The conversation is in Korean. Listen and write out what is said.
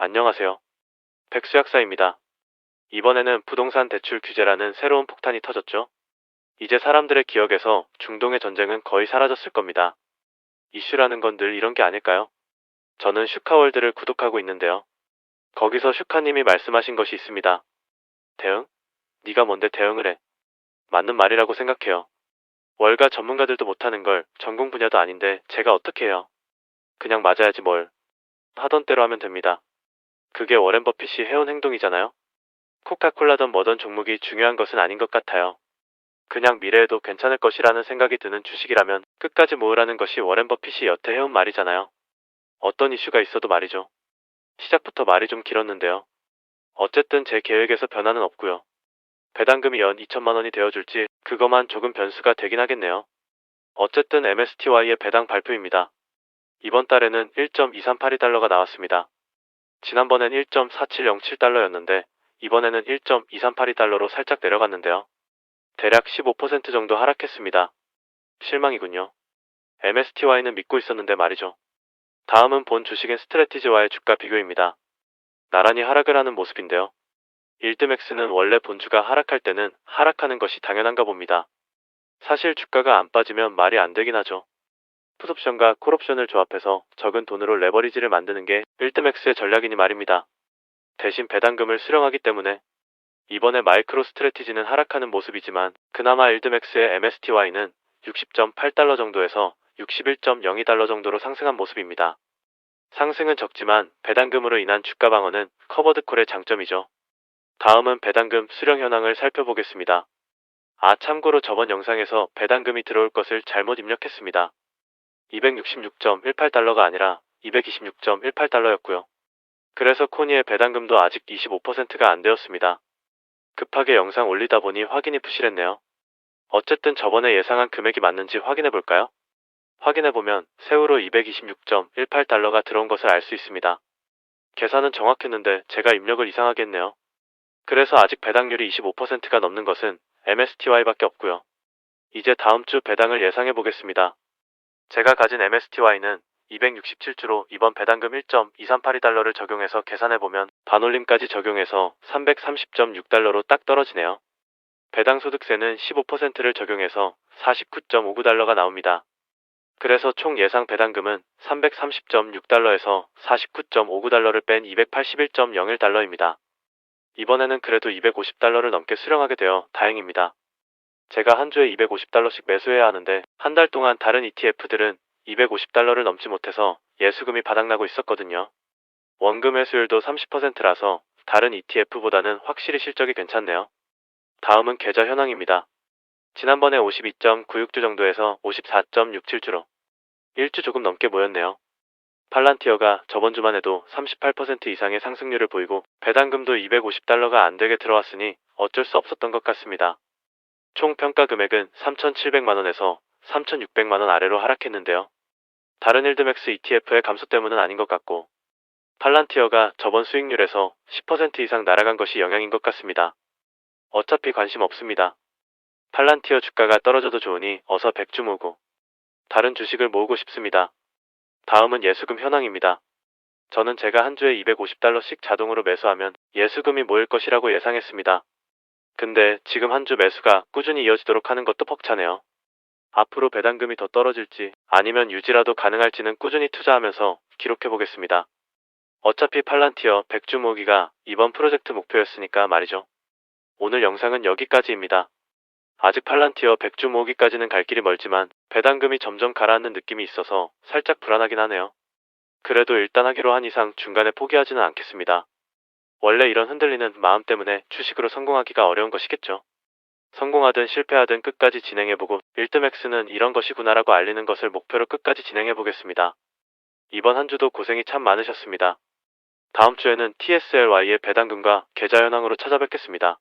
안녕하세요. 백수 약사입니다. 이번에는 부동산 대출 규제라는 새로운 폭탄이 터졌죠. 이제 사람들의 기억에서 중동의 전쟁은 거의 사라졌을 겁니다. 이슈라는 건 늘 이런 게 아닐까요? 저는 슈카월드를 구독하고 있는데요. 거기서 슈카님이 말씀하신 것이 있습니다. 대응? 네가 뭔데 대응을 해? 맞는 말이라고 생각해요. 월가 전문가들도 못하는 걸 전공 분야도 아닌데 제가 어떻게 해요? 그냥 맞아야지 뭘. 하던 대로 하면 됩니다. 그게 워렌 버핏이 해온 행동이잖아요. 코카콜라든 뭐든 종목이 중요한 것은 아닌 것 같아요. 그냥 미래에도 괜찮을 것이라는 생각이 드는 주식이라면 끝까지 모으라는 것이 워렌 버핏이 여태 해온 말이잖아요. 어떤 이슈가 있어도 말이죠. 시작부터 말이 좀 길었는데요. 어쨌든 제 계획에서 변화는 없고요. 배당금이 연 2천만 원이 되어줄지 그것만 조금 변수가 되긴 하겠네요. 어쨌든 MSTY의 배당 발표입니다. 이번 달에는 1.238달러가 나왔습니다. 지난번엔 1.4707달러였는데 이번에는 1.238달러로 살짝 내려갔는데요. 대략 15% 정도 하락했습니다. 실망이군요. MSTY는 믿고 있었는데 말이죠. 다음은 본 주식인 스트레티지와의 주가 비교입니다. 나란히 하락을 하는 모습인데요. 일드맥스는 원래 본주가 하락할 때는 하락하는 것이 당연한가 봅니다. 사실 주가가 안 빠지면 말이 안 되긴 하죠. 풋옵션과 콜옵션을 조합해서 적은 돈으로 레버리지를 만드는 게 일드맥스의 전략이니 말입니다. 대신 배당금을 수령하기 때문에 이번에 마이크로 스트레티지는 하락하는 모습이지만 그나마 일드맥스의 MSTY는 60.8달러 정도에서 61.02달러 정도로 상승한 모습입니다. 상승은 적지만 배당금으로 인한 주가 방어는 커버드콜의 장점이죠. 다음은 배당금 수령 현황을 살펴보겠습니다. 아, 참고로 저번 영상에서 배당금이 들어올 것을 잘못 입력했습니다. 266.18달러가 아니라 226.18달러였고요. 그래서 코니의 배당금도 아직 25%가 안 되었습니다. 급하게 영상 올리다 보니 확인이 부실했네요. 어쨌든 저번에 예상한 금액이 맞는지 확인해 볼까요? 확인해 보면 세후로 226.18달러가 들어온 것을 알 수 있습니다. 계산은 정확했는데 제가 입력을 이상하게 했네요. 그래서 아직 배당률이 25%가 넘는 것은 MSTY밖에 없고요. 이제 다음 주 배당을 예상해 보겠습니다. 제가 가진 MSTY는 267주로 이번 배당금 1.238달러를 적용해서 계산해 보면 반올림까지 적용해서 330.6달러로 딱 떨어지네요. 배당 소득세는 15%를 적용해서 49.59달러가 나옵니다. 그래서 총 예상 배당금은 330.6달러에서 49.59달러를 뺀 281.01달러입니다. 이번에는 그래도 250달러를 넘게 수령하게 되어 다행입니다. 제가 한 주에 250달러씩 매수해야 하는데 한 달 동안 다른 ETF들은 250달러를 넘지 못해서 예수금이 바닥나고 있었거든요. 원금 회수율도 30%라서 다른 ETF보다는 확실히 실적이 괜찮네요. 다음은 계좌 현황입니다. 지난번에 52.96주 정도에서 54.67주로 1주 조금 넘게 모였네요. 팔란티어가 저번 주만 해도 38% 이상의 상승률을 보이고 배당금도 250달러가 안 되게 들어왔으니 어쩔 수 없었던 것 같습니다. 총 평가 금액은 3,700만 원에서 3,600만 원 아래로 하락했는데요. 다른 일드맥스 ETF의 감소 때문은 아닌 것 같고 팔란티어가 저번 수익률에서 10% 이상 날아간 것이 영향인 것 같습니다. 어차피 관심 없습니다. 팔란티어 주가가 떨어져도 좋으니 어서 백주 모으고 다른 주식을 모으고 싶습니다. 다음은 예수금 현황입니다. 저는 제가 한 주에 250달러씩 자동으로 매수하면 예수금이 모일 것이라고 예상했습니다. 근데 지금 한 주 매수가 꾸준히 이어지도록 하는 것도 벅차네요. 앞으로 배당금이 더 떨어질지 아니면 유지라도 가능할지는 꾸준히 투자하면서 기록해 보겠습니다. 어차피 팔란티어 100주 모으기가 이번 프로젝트 목표였으니까 말이죠. 오늘 영상은 여기까지입니다. 아직 팔란티어 100주 모으기까지는 갈 길이 멀지만 배당금이 점점 가라앉는 느낌이 있어서 살짝 불안하긴 하네요. 그래도 일단 하기로 한 이상 중간에 포기하지는 않겠습니다. 원래 이런 흔들리는 마음 때문에 주식으로 성공하기가 어려운 것이겠죠. 성공하든 실패하든 끝까지 진행해보고 1드맥스는 이런 것이구나라고 알리는 것을 목표로 끝까지 진행해보겠습니다. 이번 한 주도 고생이 참 많으셨습니다. 다음 주에는 TSLY의 배당금과 계좌 현황으로 찾아뵙겠습니다.